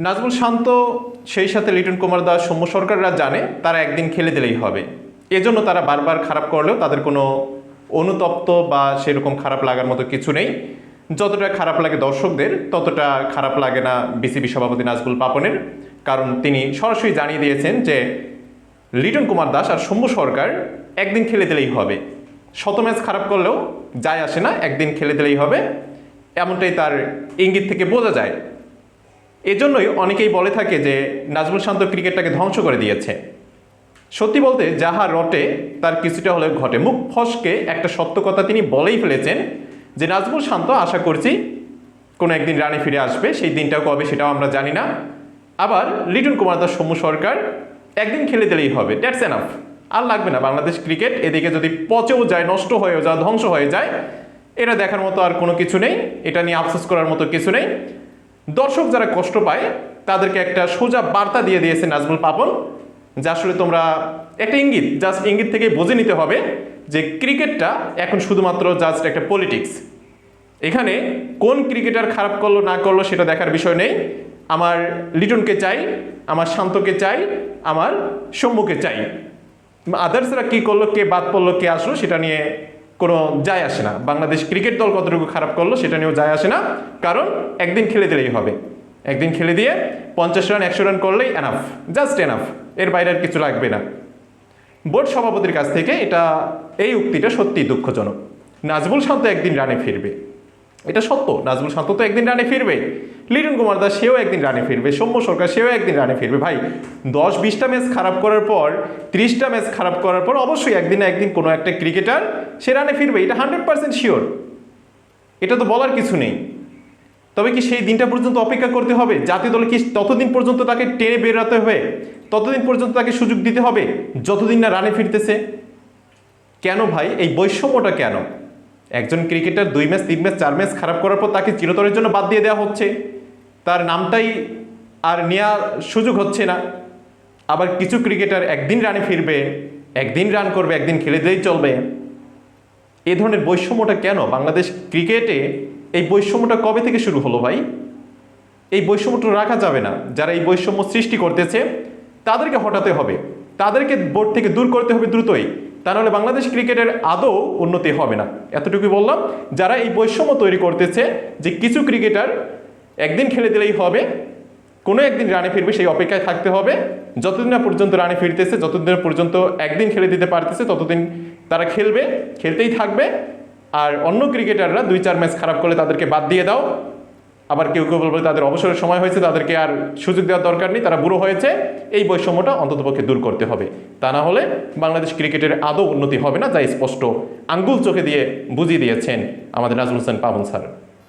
নাজমুল শান্ত, সেই সাথে লিটন কুমার দাস, সৌম্য সরকাররা জানে তারা একদিন খেলে দিলেই হবে। এজন্য তারা বারবার খারাপ করলেও তাদের কোনো অনুতপ্ত বা সেরকম খারাপ লাগার মতো কিছু নেই। যতটা খারাপ লাগে দর্শকদের, ততটা খারাপ লাগে না বিসিবি সভাপতি নাজমুল পাপনের। কারণ তিনি সরাসরি জানিয়ে দিয়েছেন যে, লিটন কুমার দাস আর সৌম্য সরকার একদিন খেলে দিলেই হবে। শত ম্যাচ খারাপ করলেও যায় আসে না, একদিন খেলে দিলেই হবে। এমনটাই তার ইঙ্গিত থেকে বোঝা যায়। এজন্যই অনেকেই বলে থাকে যে নাজমুল শান্ত ক্রিকেটটাকে ধ্বংস করে দিয়েছে। সত্যি বলতে যাহা রটে, তার কিছুটা হলেও ঘটে। মুখ ফসকে একটা সত্য কথা তিনি বলেই ফেলেছেন যে নাজমুল শান্ত, আশা করছি কোনো একদিন রানে ফিরে আসবে, সেই দিনটা কবে সেটাও আমরা জানি না। আবার লিটন কুমার দাস, সৌম্য সরকার, একদিন খেলে দিলেই হবে। That's enough. আর লাগবে না, বাংলাদেশ ক্রিকেট এদিকে যদি পচেও যায়, নষ্ট হয়েও যায়, ধ্বংস হয়ে যায়, এটা দেখার মতো আর কোনো কিছু নেই। এটা নিয়ে আফসোস করার মতো কিছু নেই। দর্শক যারা কষ্ট পায়, তাদেরকে একটা সোজা বার্তা দিয়ে দিয়েছে নাজমুল পাপন, যে আসলে তোমরা একটা ইঙ্গিত জাস্ট ইঙ্গিত থেকে বুঝে নিতে হবে যে ক্রিকেটটা এখন শুধুমাত্র জাস্ট একটা পলিটিক্স এখানে কোন ক্রিকেটার খারাপ করল, না করল, সেটা দেখার বিষয় নেই। আমার লিটনকে চাই, আমার শান্তকে চাই, আমার সৌম্যকে চাই। আদার্সরা কি করল, কে বাদ পড়ল, কে আসলো, সেটা নিয়ে কোনো যায় আসে না। বাংলাদেশ ক্রিকেট দল কতটুকু খারাপ করল সেটা নিয়েও যায় আসে না। কারণ একদিন খেলে দিলেই হবে। একদিন খেলে দিয়ে পঞ্চাশ রান একশো রান করলেই এনাফ জাস্ট এনাফ এর বাইরে আর কিছু লাগবে না। বোর্ড সভাপতির কাছ থেকে এটা, এই উক্তিটা সত্যি দুঃখজনক। নাজমুল শান্ত একদিন রানে ফিরবে। এটা সত্য, নাজমুল শান্ত তো একদিন রানে ফিরবে। লিটন কুমার দাস সেও একদিন রানে ফিরবে, সৌম্য সরকার সেও একদিন রানে ফিরবে। ভাই, দশ বিশটা ম্যাচ খারাপ করার পর, ত্রিশটা ম্যাচ খারাপ করার পর অবশ্যই একদিন না একদিন কোনো একটা ক্রিকেটার সে রানে ফিরবে, এটা হান্ড্রেড পার্সেন্ট শিওর এটা তো বলার কিছু নেই। তবে কি সেই দিনটা পর্যন্ত অপেক্ষা করতে হবে? জাতীয় দলে কি ততদিন পর্যন্ত তাকে টেনে বেরোতে হবে? ততদিন পর্যন্ত তাকে সুযোগ দিতে হবে? যতদিন না রানে ফিরতেছে? কেন ভাই? এই বৈষম্যটা কেন? একজন ক্রিকেটার দুই ম্যাচ, তিন ম্যাচ, চার ম্যাচ খারাপ করার পর তাকে চিরতরের জন্য বাদ দিয়ে দেওয়া হচ্ছে। তার নামটাই আর নেওয়ার সুযোগ হচ্ছে না। আবার কিছু ক্রিকেটার একদিন রানে ফিরবে, একদিন রান করবে, একদিন খেলে দিলেই চলবে। এ ধরনের বৈষম্যটা কেন? বাংলাদেশ ক্রিকেটে এই বৈষম্যটা কবে থেকে শুরু হলো ভাই? এই বৈষম্যটা রাখা যাবে না। যারা এই বৈষম্য সৃষ্টি করতেছে, তাদেরকে হটাতে হবে। তাদেরকে বোর্ড থেকে দূর করতে হবে দ্রুতই। তা নাহলে বাংলাদেশ ক্রিকেটের আদৌ উন্নতি হবে না। এতটুকু বললাম, যারা এই বৈষম্য তৈরি করতেছে যে কিছু ক্রিকেটার একদিন খেলে দিলেই হবে, কোনো একদিন রানে ফিরবে, সেই অপেক্ষায় থাকতে হবে। যতদিন না পর্যন্ত রানে ফিরতেছে, যতদিন পর্যন্ত একদিন খেলে দিতে পারতেছে, ততদিন তারা খেলবে, খেলতেই থাকবে। আর অন্য ক্রিকেটাররা দুই চার ম্যাচ খারাপ করলে তাদেরকে বাদ দিয়ে দাও। আবার কেউ কেউ বলবে তাদের অবসরের সময় হয়েছে, তাদেরকে আর সুযোগ দেওয়ার দরকার নেই, তারা বুড়ো হয়েছে। এই বৈষম্যটা অন্ততপক্ষে দূর করতে হবে। তা না হলে বাংলাদেশ ক্রিকেটের আদৌ উন্নতি হবে না, যা স্পষ্ট আঙ্গুল চোখে দিয়ে বুঝিয়ে দিয়েছেন আমাদের নাজমুল হোসেন পাবন স্যার।